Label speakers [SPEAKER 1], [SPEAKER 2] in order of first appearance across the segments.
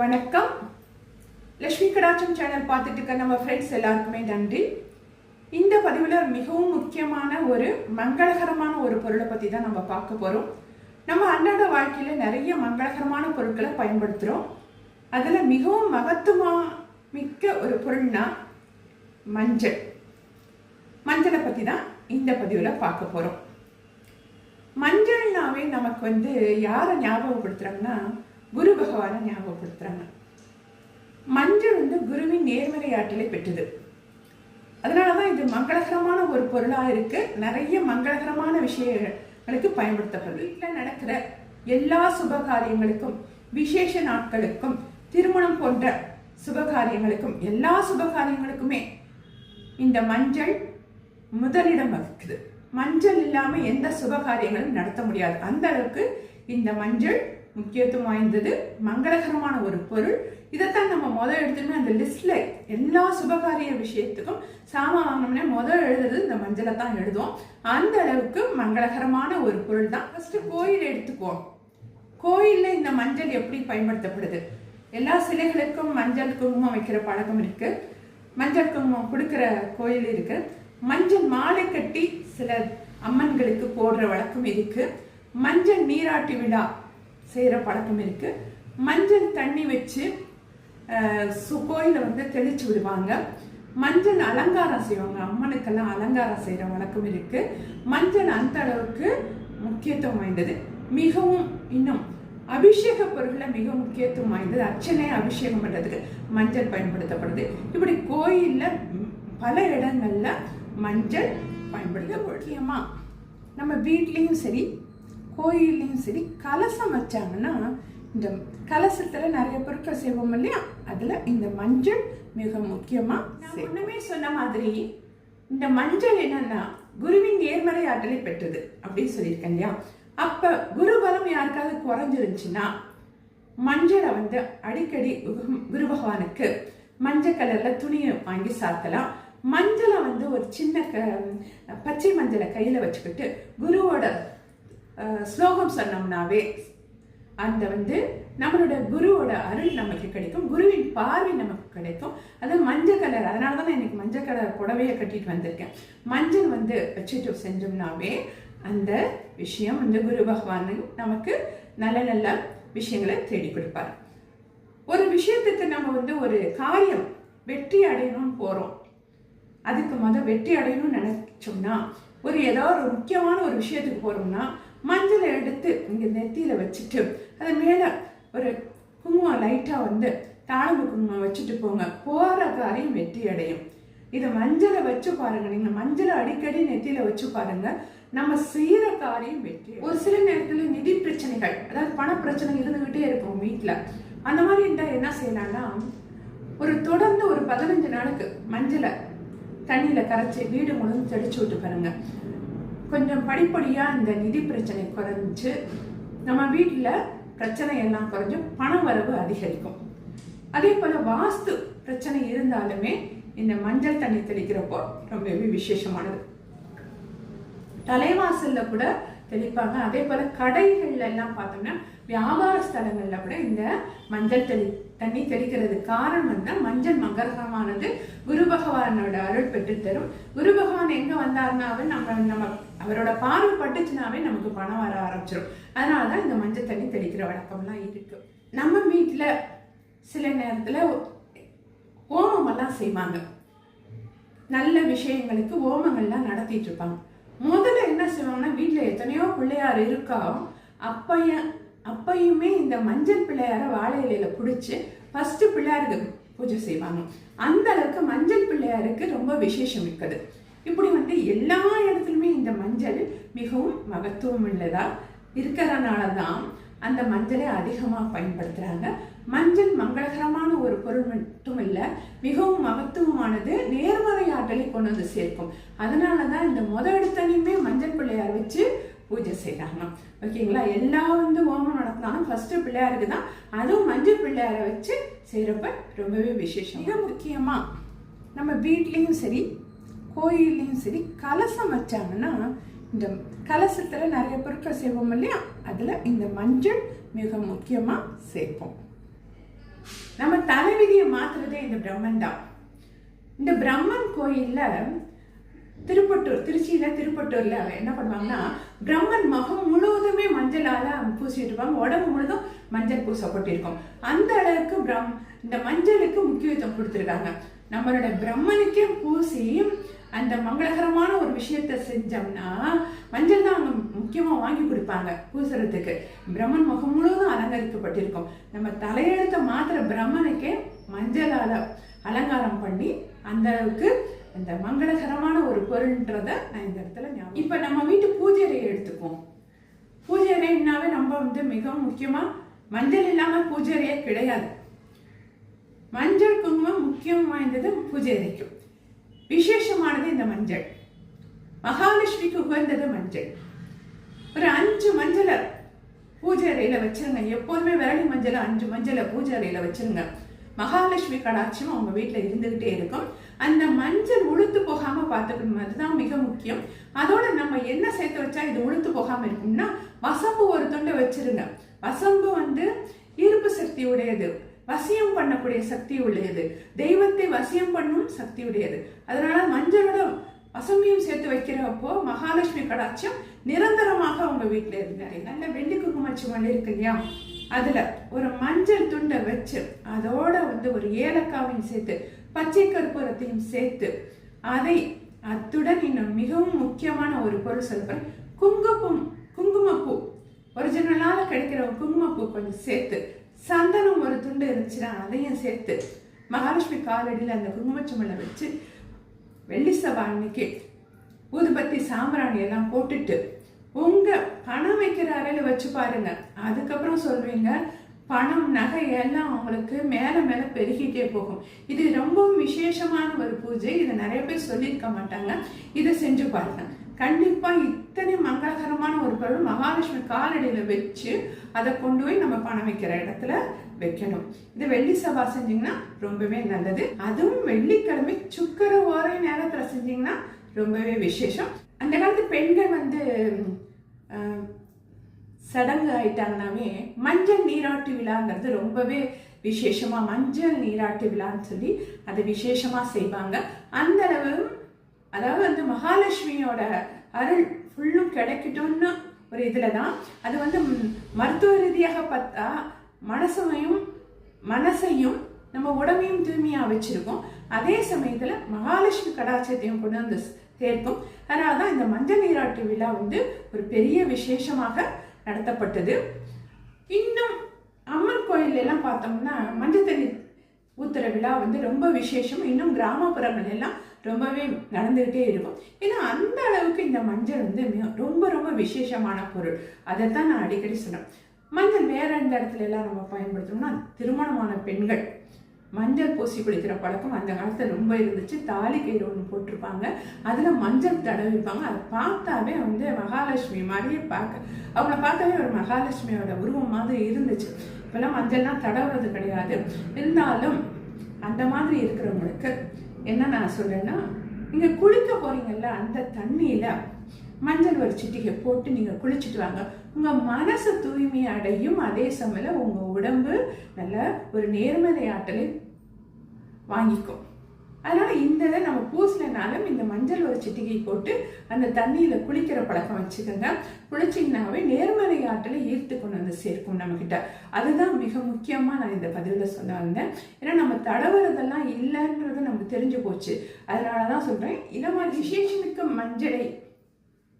[SPEAKER 1] வணக்கம். லக்ஷ்மி கடாச்சம் சேனல் பார்த்துட்டு இருக்க நம்ம ஃப்ரெண்ட்ஸ் எல்லாருக்குமே நன்றி. இந்த பதிவில் மிகவும் முக்கியமான ஒரு மங்களகரமான ஒரு பொருளை பற்றி தான் நம்ம பார்க்க போகிறோம் நம்ம அன்றாட வாழ்க்கையில் நிறைய மங்களகரமான பொருட்களை பயன்படுத்துகிறோம் அதில் மிகவும் மகத்துவமா மிக்க ஒரு பொருள்னா மஞ்சள். மஞ்சளை பற்றி தான் இந்த பதிவில் பார்க்க போகிறோம் மஞ்சள்னாவே நமக்கு வந்து யாரை ஞாபகப்படுத்துகிறோம்னா குரு பகவானை ஞாபகப்படுத்துறாங்க. மஞ்சள் வந்து குருவின் நேர்மறை ஆற்றலை பெற்றது. அதனால தான் இது மங்களகரமான ஒரு பொருளாக இருக்கு. நிறைய மங்களகரமான விஷயங்களுக்கு பயன்படுத்தப்படுது. வீட்டில் நடக்கிற எல்லா சுப காரியங்களுக்கும் விசேஷ நாட்களுக்கும் திருமணம் போன்ற சுபகாரியங்களுக்கும் எல்லா சுப காரியங்களுக்குமே இந்த மஞ்சள் முதலிடம் வகிக்குது. மஞ்சள் இல்லாமல் எந்த சுப காரியங்களும் நடத்த முடியாது. அந்த அளவுக்கு இந்த மஞ்சள் முக்கியத்துவம் வாய்ந்தது மங்களகரமான ஒரு பொருள். இதைத்தான் நம்ம முதல் எடுத்துமே அந்த லிஸ்ட்ல எல்லா சுபகாரிய விஷயத்துக்கும் சாமான் வாங்கினோம்னா முதல் எழுதுறது இந்த மஞ்சளை தான் எழுதுவோம். அந்த அளவுக்கு மங்களகரமான ஒரு பொருள் தான் ஃபர்ஸ்ட் கோயில் எடுத்துக்குவோம். கோயில்ல இந்த மஞ்சள் எப்படி பயன்படுத்தப்படுது? எல்லா சிலைகளுக்கும் மஞ்சள் குங்குமம் வைக்கிற பழக்கம் இருக்கு. மஞ்சள் குங்குமம் கொடுக்குற கோயில் இருக்கு. மஞ்சள் மாலை கட்டி சில அம்மன்களுக்கு போடுற வழக்கம் இருக்கு. மஞ்சள் நீராட்டி விழா செய்கிற பழக்கம் இருக்குது மஞ்சள் தண்ணி வச்சு அஹ், சு- கோயிலை வந்து தெளித்து விடுவாங்க. மஞ்சள் அலங்காரம் செய்வாங்க. அம்மனுக்கெல்லாம் அலங்காரம் செய்கிற வழக்கம் இருக்குது மஞ்சள் அந்த அளவுக்கு முக்கியத்துவம் வாய்ந்தது. மிகவும் இன்னும் அபிஷேக பொருளில் மிக முக்கியத்துவம் வாய்ந்தது. அர்ச்சனை அபிஷேகம் பண்ணுறதுக்கு மஞ்சள் பயன்படுத்தப்படுது. இப்படி கோயிலில் பல இடங்களில் மஞ்சள் பயன்படுத்த முக்கியமாக நம்ம வீட்லேயும் சரி கோயில்லையும் சரி கலசம் வச்சாங்கன்னா இந்த கலசத்துல நிறைய பொருட்கள் செய்வோம் இல்லையா? அதுல இந்த மஞ்சள் மிக முக்கியமா நான் முன்னமே சொன்ன மாதிரி இந்த மஞ்சள் என்னன்னா குருவின் நேர்மறை ஆற்றலை பெற்றது அப்படின்னு சொல்லியிருக்கேன் இல்லையா? அப்ப குரு பலம் யாருக்காவது குறைஞ்சிருந்துச்சுன்னா மஞ்சளை வந்து அடிக்கடி குரு- பகவானுக்கு மஞ்சள் கலர்ல துணியை வாங்கி சாத்தலாம். மஞ்சளை வந்து ஒரு சின்ன க பச்சை மஞ்சளை கையில வச்சுக்கிட்டு குருவோட ஸ்லோகம் சொன்னோம்னாவே அந்த வந்து நம்மளோட குருவோட அருள் நமக்கு கிடைக்கும் குருவின் பார்வை நமக்கு கிடைக்கும். அது மஞ்சள் கலர் அதனால தான் நான் இன்னைக்கு மஞ்சள் கலர் புடவையை கட்டிட்டு வந்திருக்கேன். மஞ்சள் வந்து வச்சுட்டு செஞ்சோம்னாவே அந்த விஷயம் வந்து குரு பகவான் நமக்கு நல்ல நல்ல விஷயங்களை தேடி கொடுப்பார். ஒரு விஷயத்துக்கு நம்ம வந்து ஒரு காரியம் வெற்றி அடையணும்னு போகிறோம் அதுக்கு மொதல் வெற்றி அடையணும்னு நினைச்சோம்னா ஒரு ஏதாவது ஒரு முக்கியமான ஒரு விஷயத்துக்கு போகிறோம்னா மஞ்சளை எடுத்து இங்கே நெத்தியில் வச்சுட்டு அது மேலே ஒரு குங்குமம் லைட்டாக வந்து தாழம்பு குங்குமம் வச்சுட்டு போங்க. போகிற காரியம் வெற்றி அடையும். இதை மஞ்சளை வச்சு பாருங்க. நீங்க மஞ்சளை அடிக்கடி நெத்தியில வச்சு பாருங்க. நம்ம செய்யற காரியம் வெற்றி ஒரு சில நேரத்துல நிதி பிரச்சனைகள் அதாவது பண பிரச்சனை இருந்துகிட்டே இருக்கும் வீட்ல. அந்த மாதிரி இருந்தா என்ன செய்யலாம்னா ஒரு தொடர்ந்து ஒரு பதினஞ்சு நாளுக்கு மஞ்சளை தண்ணியில கரைச்சி வீடு முழுவதும் தெளிச்சு விட்டு பாருங்க. கொஞ்சம் படிப்படியாக இந்த நிதி பிரச்சனை குறைஞ்சு நம்ம வீட்டில் பிரச்சனை எல்லாம் குறைஞ்சு பண வரவு அதிகரிக்கும். அதே போல் வாஸ்து பிரச்சனை இருந்தாலுமே இந்த மஞ்சள் தண்ணி தெளிக்கிறப்போ ரொம்பவே விசேஷமானது. தலைவாசல்ல கூட தெளிப்பாங்க. அதே போல கடைகள்ல எல்லாம் பார்த்தோம்னா வியாபார ஸ்தலங்கள்ல கூட இந்த மஞ்சள் தெளி தண்ணி தெளிக்கிறது காரணம் வந்து மஞ்சள் மகரகமானது குரு பகவானோட அருள் பெற்று தரும். குரு பகவான் எங்க வந்தாருனாவே நம்ம நம்ம அவரோட பார்வை பட்டுச்சுனாவே நமக்கு பணம் வர ஆரம்பிச்சிடும் அதனாலதான் இந்த மஞ்சள் தண்ணி தெளிக்கிற வழக்கம்லாம் இருக்கு. நம்ம வீட்டுல சில நேரத்துல ஓமம் எல்லாம் செய்வாங்க. நல்ல விஷயங்களுக்கு ஓமங்கள்லாம் நடத்திட்டு இருப்பாங்க. முதல்ல என்ன செய்வாங்கன்னா வீட்டில் எத்தனையோ பிள்ளையார் இருக்கா அப்பையும் அப்பையுமே இந்த மஞ்சள் பிள்ளையாரை வாழை இலையில பிடிச்சி ஃபஸ்ட்டு பிள்ளையாருக்கு பூஜை செய்வாங்க. அந்த அளவுக்கு மஞ்சள் பிள்ளையாருக்கு ரொம்ப விசேஷம் மிக்கது. இப்படி வந்து எல்லா இடத்துலையுமே இந்த மஞ்சள் மிகவும் மகத்துவம் உள்ளதா இருக்கிறதுனால தான் அந்த மஞ்சளை அதிகமாக பயன்படுத்துகிறாங்க மஞ்சள் மங்களகரமான ஒரு பொருள் மட்டும் இல்லை மிகவும் மகத்துவமானது நேர்மறை ஆற்றலை கொண்டு வந்து சேர்க்கும். அதனால தான் இந்த முத எடுத்தனையுமே மஞ்சள் பிள்ளையார் வச்சு பூஜை செய்கிறாங்க ஓகேங்களா? எல்லா வந்து ஹோமம் நடத்தினாலும் ஃபஸ்ட்டு பிள்ளையாருக்கு தான் அதுவும் மஞ்சள் பிள்ளையாரை வச்சு செய்கிறப்ப ரொம்பவே விசேஷம். மிக முக்கியமாக நம்ம வீட்லேயும் சரி கோயில்லையும் சரி கலசம் வச்சாங்கன்னா இந்த கலசத்தில் நிறைய பொருட்கள் செய்வோம் இல்லையா? அதில் இந்த மஞ்சள் மிக முக்கியமாக சேர்ப்போம். நம்ம தலைவிதியை மாத்துறதே இந்த பிரம்மன் தான். இந்த பிரம்மன் கோயில்ல திருப்பட்டூர் திருச்சியில திருப்பட்டூர்ல என்ன பண்ணுவாங்கன்னா பிரம்மன் முகம் முழுவதுமே மஞ்சளால் பூசிட்டு இருப்பாங்க. உடம்பு முழுதும் மஞ்சள் பூசப்பட்டிருக்கும் அந்த அளவுக்கு பிரம் இந்த மஞ்சளுக்கு முக்கியத்துவம் கொடுத்துருக்காங்க. நம்மளோட பிரம்மனுக்கே பூசி அந்த மங்களகரமான ஒரு விஷயத்த செஞ்சோம்னா மஞ்சள் தான் அவங்க முக்கியமா வாங்கி கொடுப்பாங்க பூசுறதுக்கு பிரம்மன் முகம் முழுவதும் அலங்கரிக்கப்பட்டிருக்கும். நம்ம தலையெழுத்த மாத்திர பிரம்மனுக்கே மஞ்சளால அலங்காரம் பண்ணி அந்த அளவுக்கு இந்த மங்களகரமான ஒரு பொருள்ன்றத நான் இந்த இடத்துல ஞாபகம் இப்போ நம்ம வீட்டு பூஜை அறையை எடுத்துக்குவோம். பூஜை அறைனாவே நம்ம வந்து மிகவும் முக்கியமா மஞ்சள் இல்லாம பூஜை அறையே கிடையாது. மஞ்சள் குங்குமம் முக்கியம் வாய்ந்தது பூஜை அறைக்கும். விசேஷமானது இந்த மஞ்சள். மகாலட்சுமிக்கு உகந்தது மஞ்சள். ஒரு அஞ்சு மஞ்சளை பூஜை அறையில வச்சிருங்க. எப்போதுமே விரலி மஞ்சளை அஞ்சு மஞ்சளை பூஜை அறையில வச்சிருங்க. மகாலட்சுமி கடாட்சியம் அவங்க வீட்டில் இருந்துகிட்டே இருக்கும். அந்த மஞ்சள் உளுத்து போகாம பார்த்துக்கணும். அதுதான் மிக முக்கியம். அதோட நம்ம என்ன சேர்த்து வச்சா இது உளுத்து போகாம இருக்கும்னா வசம்பு ஒரு தொண்டை வச்சிருங்க. வசம்பு வந்து ஈர்ப்பு சக்தி உடையது. வசியம் பண்ணக்கூடிய சக்தி உடையது தெய்வத்தை வசியம் பண்ணும் சக்தி உடையது. அதனால மஞ்சளோட வசம்பியும் சேர்த்து வைக்கிறப்போ மகாலட்சுமி கடாட்சியம் நிரந்தரமாக உங்க வீட்டில் இருந்தாரு நல்ல வெள்ளி குங்குமச்சி மல்லி இருக்கு இல்லையா? அதுல ஒரு மஞ்சள் துண்டை வச்சு அதோட வந்து ஒரு ஏலக்காவையும் சேர்த்து பச்சை கற்பூரத்தையும் சேர்த்து அதை அத்துடன் இன்னும் மிகவும் முக்கியமான ஒரு பொருள் சொல்றேன் குங்குமம் குங்குமப்பூ. ஒரிஜினலாக கிடைக்கிற குங்குமப்பூ கொஞ்சம் சேர்த்து சந்தனம் ஒரு துண்டு இருந்துச்சுன்னா அதையும் சேர்த்து மகாலட்சுமி காலடியில் அந்த குங்குமச்சமலை வச்சு வெள்ளி சபா அன்னைக்கு ஊதுபத்தி சாம்பிராணி எல்லாம் போட்டுட்டு உங்க பணம் வைக்கிற அறையில வச்சு பாருங்க. அதுக்கப்புறம் சொல்வீங்க பணம் நகை எல்லாம் அவங்களுக்கு மேல மேல பெருகிட்டே போகும். இது ரொம்பவும் விசேஷமான ஒரு பூஜை. இதை நிறைய பேர் சொல்லியிருக்க மாட்டாங்க. இதை செஞ்சு பாருங்க. கண்டிப்பாக இத்தனை மங்களகரமான ஒரு பொருள் மகாலட்சுமி காலடியில் வச்சு அதை கொண்டு போய் நம்ம பணம் வைக்கிற இடத்துல வைக்கணும். இது வெள்ளி சபா செஞ்சீங்கன்னா ரொம்பவே நல்லது. அதுவும் வெள்ளிக்கிழமை சுக்கர ஓரை நேரத்தில் செஞ்சீங்கன்னா ரொம்பவே விசேஷம். அந்த காலத்து பெண்கள் வந்து சடங்கு ஆயிட்டாங்கனாவே மஞ்சள் நீராட்டு விழாங்கிறது ரொம்பவே விசேஷமாக மஞ்சள் நீராட்டு விழான்னு சொல்லி அதை விசேஷமாக செய்வாங்க. அந்த அளவு அதாவது வந்து மகாலட்சுமியோட அருள் ஃபுல்லும் கிடைக்கட்டும்னு ஒரு இதில் தான் அது வந்து மருத்துவ ரீதியாக பார்த்தா மனசையும் மனசையும் நம்ம உடம்பையும் தூய்மையாக வச்சிருக்கோம். அதே சமயத்தில் மகாலட்சுமி கடாட்சத்தையும் கொண்டு வந்து சேர்க்கும். அதனால தான் இந்த மஞ்சள் நீராட்டு விழா வந்து ஒரு பெரிய விசேஷமாக நடத்தப்பட்டது. இன்னும் அம்மன் கோயில் எல்லாம் பார்த்தோம்னா மஞ்சள் தண்ணி ஊத்துற விழா வந்து ரொம்ப விசேஷம். இன்னும் கிராமப்புறங்கள் எல்லாம் ரொம்பவே நடந்துகிட்டே இருக்கும். ஏன்னா அந்த அளவுக்கு இந்த மஞ்சள் வந்து ரொம்ப ரொம்ப விசேஷமான பொருள். அதை தான் நான் அடிக்கடி சொன்னேன். மஞ்சள் வேற எந்த இடத்துல எல்லாம் நம்ம பயன்படுத்தணும்னா திருமணமான பெண்கள் மஞ்சள் பூசி குளிக்கிற பழக்கம் அந்த காலத்தில் ரொம்ப இருந்துச்சு. தாலி கயிறு ஒன்று போட்டிருப்பாங்க. அதில் மஞ்சள் தடவிப்பாங்க அதை பார்த்தாவே வந்து மகாலட்சுமி மாதிரியே பார்க்க அவங்கள பார்த்தாவே ஒரு மகாலட்சுமியோட உருவம் மாதிரி இருந்துச்சு. இப்போல்லாம் மஞ்சள்லாம் தடவுறது கிடையாது. இருந்தாலும் அந்த மாதிரி இருக்கிறவங்களுக்கு என்ன நான் சொல்கிறேன்னா நீங்கள் குளிக்க போகிறீங்கல்ல அந்த தண்ணியில் மஞ்சள் ஒரு சிட்டிகை போட்டு நீங்கள் குளிச்சுட்டு வாங்க. உங்கள் மனசு தூய்மை அடையும் அதே சமயம் உங்கள் உடம்பு நல்ல ஒரு நேர்மறை ஆற்றலை வாங்கிக்கும். அதனால் இந்த இதை நம்ம பூசலைனாலும் இந்த மஞ்சள் ஒரு சிட்டிகை போட்டு அந்த தண்ணியில் குளிக்கிற பழக்கம் வச்சுக்கோங்க. குளிச்சிங்கனாவே நேர்மறை ஆற்றலை ஈர்த்து கொண்டு வந்து சேர்க்கும் நம்மக்கிட்ட அதுதான் மிக முக்கியமாக நான் இந்த பதிவில் சொல்ல வந்தேன். ஏன்னா நம்ம தடவுறதெல்லாம் இல்லைன்றது நமக்கு தெரிஞ்சு போச்சு. அதனால தான் சொல்கிறேன் இந்த மாதிரி விசேஷனுக்கு மஞ்சளை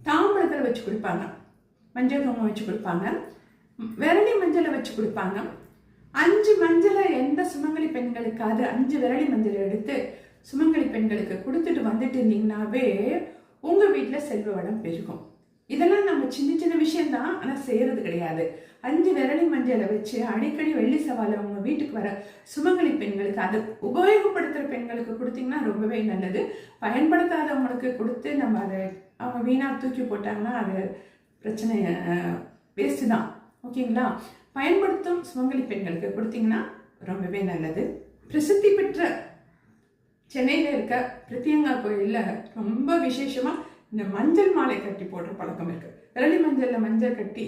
[SPEAKER 1] தாம்பழத்தில் வச்சு கொடுப்பாங்க மஞ்சள் குங்குமம் வச்சு கொடுப்பாங்க விரலி மஞ்சளை வச்சு கொடுப்பாங்க அஞ்சு மஞ்சளை எந்த சுமங்கலி பெண்களுக்காவது அஞ்சு விரலி மஞ்சளை எடுத்து சுமங்கலி பெண்களுக்கு கொடுத்துட்டு வந்துட்டு இருந்தீங்கன்னாவே உங்கள் வீட்டில் செல்வ வளம் பெருகும். இதெல்லாம் நம்ம சின்ன சின்ன விஷயம்தான். ஆனால் செய்கிறது கிடையாது. அஞ்சு விரலி மஞ்சளை வச்சு அடிக்கடி வெள்ளி சவாலை உங்க வீட்டுக்கு வர சுமங்கலி பெண்களுக்கு அதை உபயோகப்படுத்துகிற பெண்களுக்கு கொடுத்தீங்கன்னா ரொம்பவே நல்லது. பயன்படுத்தாதவங்களுக்கு கொடுத்து நம்ம அதை அவங்க வீணாக தூக்கி போட்டாங்கன்னா அது பிரச்சனை வேஸ்ட்டு தான். ஓகேங்களா? பயன்படுத்தும் சுமங்கலி பெண்களுக்கு கொடுத்தீங்கன்னா ரொம்பவே நல்லது. பிரசித்தி பெற்ற சென்னையில் இருக்க பிரித்தியங்கா கோயிலில் ரொம்ப விசேஷமாக இந்த மஞ்சள் மாலை கட்டி போடுற பழக்கம் இருக்குது விரலி மஞ்சளில் மஞ்சள் கட்டி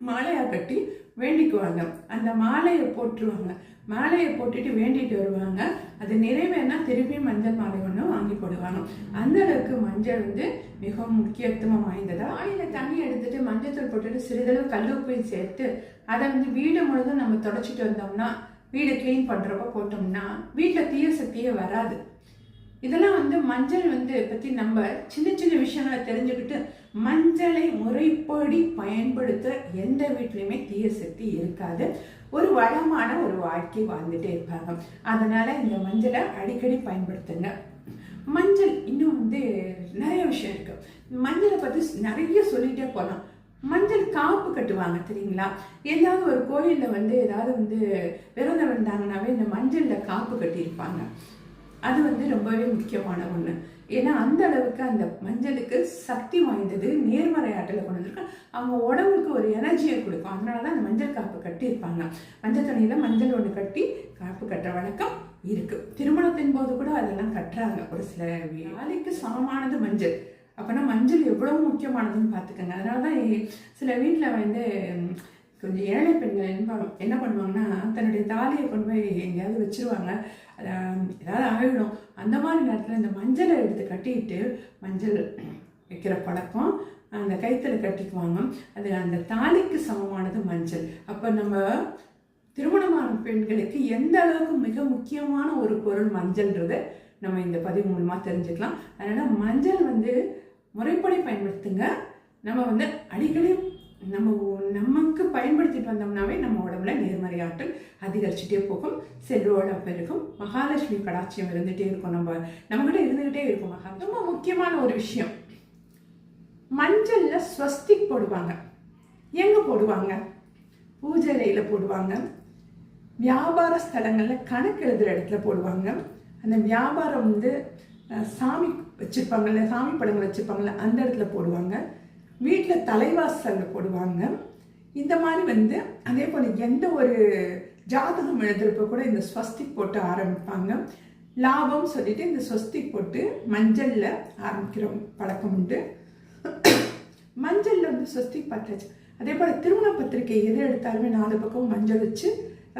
[SPEAKER 1] மாலையாக கட்டி வேண்டிக்குவாங்க. அந்த மாலையை போட்டுருவாங்க மாலையை போட்டுட்டு வேண்டிட்டு வருவாங்க. அது நிறைவேனா திருப்பி மஞ்சள் மாலை ஒன்று வாங்கி போடுவாங்க. அந்த அளவுக்கு மஞ்சள் வந்து மிகவும் முக்கியத்துவம் வாய்ந்ததா? ஆயில தண்ணி எடுத்துட்டு மஞ்சத்தூள் போட்டுட்டு சிறிதளவு கல்லுப்பையும் சேர்த்து அதை வந்து வீடு முழுதும் நம்ம தொடச்சிட்டு வந்தோம்னா வீடு க்ளீன் பண்ணுறப்ப போட்டோம்னா வீட்டில் தீய சக்தியே வராது. இதெல்லாம் வந்து மஞ்சள் வந்து பற்றி நம்ம சின்ன சின்ன விஷயங்களை தெரிஞ்சுக்கிட்டு மஞ்சளை முறைப்படி பயன்படுத்த எந்த வீட்லையுமே தீய சக்தி இருக்காது. ஒரு வளமான ஒரு வாழ்க்கை வாழ்ந்துட்டே இருப்பாங்க. அதனால இந்த மஞ்சளை அடிக்கடி பயன்படுத்துங்க. மஞ்சள் இன்னும் வந்து நிறைய விஷயம் இருக்கு. மஞ்சளை பற்றி நிறைய சொல்லிட்டே போகலாம் மஞ்சள் காப்பு கட்டுவாங்க தெரியுங்களா? ஏதாவது ஒரு கோயிலில் வந்து ஏதாவது வந்து விரதம் வந்தாங்கன்னாவே இந்த மஞ்சளில் காப்பு கட்டியிருப்பாங்க. அது வந்து ரொம்பவே முக்கியமான ஒன்று ஏன்னா அந்த அளவுக்கு அந்த மஞ்சளுக்கு சக்தி வாய்ந்தது நேர்மறை ஆற்றலை கொண்டு வந்திருக்கு. அவங்க உடம்புக்கு ஒரு எனர்ஜியை கொடுக்கும். அதனால தான் அந்த மஞ்சள் காப்பு கட்டியிருப்பாங்க. மஞ்சள் துணியில் மஞ்சள் ஒன்று கட்டி காப்பு கட்டுற வழக்கம் இருக்குது திருமணத்தின் போது கூட அதெல்லாம் கட்டுறாங்க. ஒரு சில வேலைக்கு சமமானது மஞ்சள். அப்போனா மஞ்சள் எவ்வளவு முக்கியமானதுன்னு பார்த்துக்கோங்க. அதனால தான் சில வீட்டில் வந்து கொஞ்சம் ஏழை பெண்கள் என்ன என்ன பண்ணுவாங்கன்னா தன்னுடைய தாலியை கொண்டு போய் எங்கேயாவது வச்சிருவாங்க. அதை ஏதாவது ஆகிடும் அந்த மாதிரி நேரத்தில் இந்த மஞ்சளை எடுத்து கட்டிட்டு மஞ்சள் வைக்கிற பழக்கம் அந்த கைத்தில் கட்டிக்குவாங்க. அது அந்த தாலிக்கு சமமானது மஞ்சள். அப்போ நம்ம திருமணமான பெண்களுக்கு எந்த அளவுக்கு மிக முக்கியமான ஒரு பொருள் மஞ்சள்ன்றதை நம்ம இந்த பதிவு மூலமாக தெரிஞ்சுக்கலாம். அதனால் மஞ்சள் வந்து முறைப்படி பயன்படுத்துங்க. நம்ம வந்து அடிக்கடி நம்ம நமக்கு பயன்படுத்திட்டு வந்தோம்னாவே நம்ம உடம்புல நேர்மறை ஆற்றல் அதிகரிச்சுட்டே போகும். செல்வம் பெருகும். மகாலட்சுமி கடாட்சியம் இருந்துகிட்டே இருக்கும். நம்ம நம்மகிட்ட இருந்துகிட்டே இருக்கும். மகா ரொம்ப முக்கியமான ஒரு விஷயம். மஞ்சளில் ஸ்வஸ்திக் போடுவாங்க. எங்கே போடுவாங்க? பூஜை போடுவாங்க. வியாபார ஸ்தலங்களில் கணக்கு எழுதுகிற இடத்துல போடுவாங்க. அந்த வியாபாரம் வந்து சாமி வச்சுருப்பாங்கல்ல சாமி படங்கள் வச்சுருப்பாங்கல்ல அந்த இடத்துல போடுவாங்க. வீட்டில் தலைவாசலில் போடுவாங்க. இந்த மாதிரி வந்து அதே போல் எந்த ஒரு ஜாதகம் எழுதுறப்ப கூட இந்த ஸ்வஸ்திக் போட்டு ஆரம்பிப்பாங்க. லாபம் சொல்லிட்டு இந்த ஸ்வஸ்திக் போட்டு மஞ்சளில் ஆரம்பிக்கிற பழக்கம் உண்டு. மஞ்சளில் வந்து ஸ்வஸ்திக் பார்த்தாச்சு. அதே போல் திருமண பத்திரிக்கை எது எடுத்தாலுமே நாலு பக்கம் மஞ்சள் வச்சு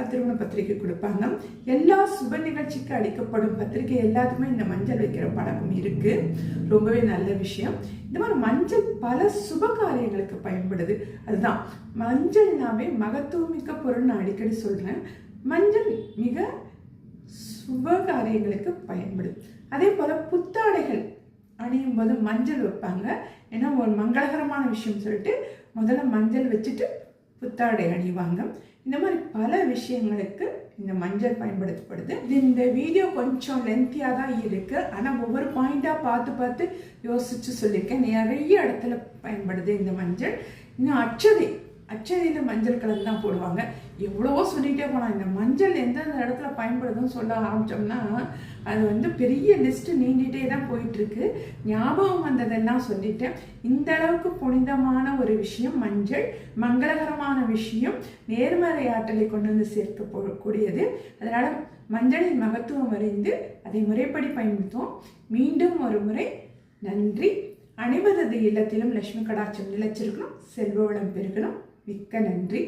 [SPEAKER 1] திருமண பத்திரிக்கை கொடுப்பாங்க. எல்லா சுப நிகழ்ச்சிக்கு அளிக்கப்படும் பத்திரிக்கை எல்லாத்துக்குமே இந்த மஞ்சள் வைக்கிற பழக்கம் இருக்கு. ரொம்பவே நல்ல விஷயம். இந்த மாதிரி மஞ்சள் பல சுப காரியங்களுக்கு பயன்படுது. அதுதான். மஞ்சள்னாவே மகத்துவமிக்க பொருள் நான் அடிக்கடி சொல்றேன். மஞ்சள் மிக சுப காரியங்களுக்கு பயன்படும் அதே போல புத்தாடைகள் அணியும் போது மஞ்சள் வைப்பாங்க. ஏன்னா ஒரு மங்களகரமான விஷயம் சொல்லிட்டு முதல்ல மஞ்சள் வச்சுட்டு புத்தாடை அணிவாங்க. இந்த மாதிரி பல விஷயங்களுக்கு இந்த மஞ்சள் பயன்படுத்தப்படுது. இந்த வீடியோ கொஞ்சம் லென்த்தியாக தான் இருக்குது ஆனால் ஒவ்வொரு பாயிண்ட்டாக பார்த்து பார்த்து யோசித்து சொல்லியிருக்கேன். நிறைய இடத்துல பயன்படுது இந்த மஞ்சள். இன்னும் அச்சதை அச்சதையில் மஞ்சள் கலந்து தான் போடுவாங்க. எவ்வளவோ சொல்லிகிட்டே போகலாம் இந்த மஞ்சள் எந்தெந்த இடத்துல பயன்படுதுன்னு சொல்ல ஆரம்பித்தோம்னா அது வந்து பெரிய லிஸ்ட்டு நீண்டிகிட்டே தான் போயிட்டுருக்கு. ஞாபகம் வந்ததெல்லாம் சொல்லிட்டேன். இந்த அளவுக்கு புனிதமான ஒரு விஷயம் மஞ்சள். மங்களகரமான விஷயம். நேர்மறை ஆற்றலை கொண்டு வந்து சேர்க்க போகக்கூடியது அதனால் மஞ்சளின் மகத்துவம் அறிந்து அதை முறைப்படி பயன்படுத்துவோம். மீண்டும் ஒரு முறை நன்றி. அனைவரது இல்லத்திலும் லட்சுமி கடாட்சம் நிலைச்சிருக்கணும். செல்வ வளம் பெருகணும். மிக்க நன்றி.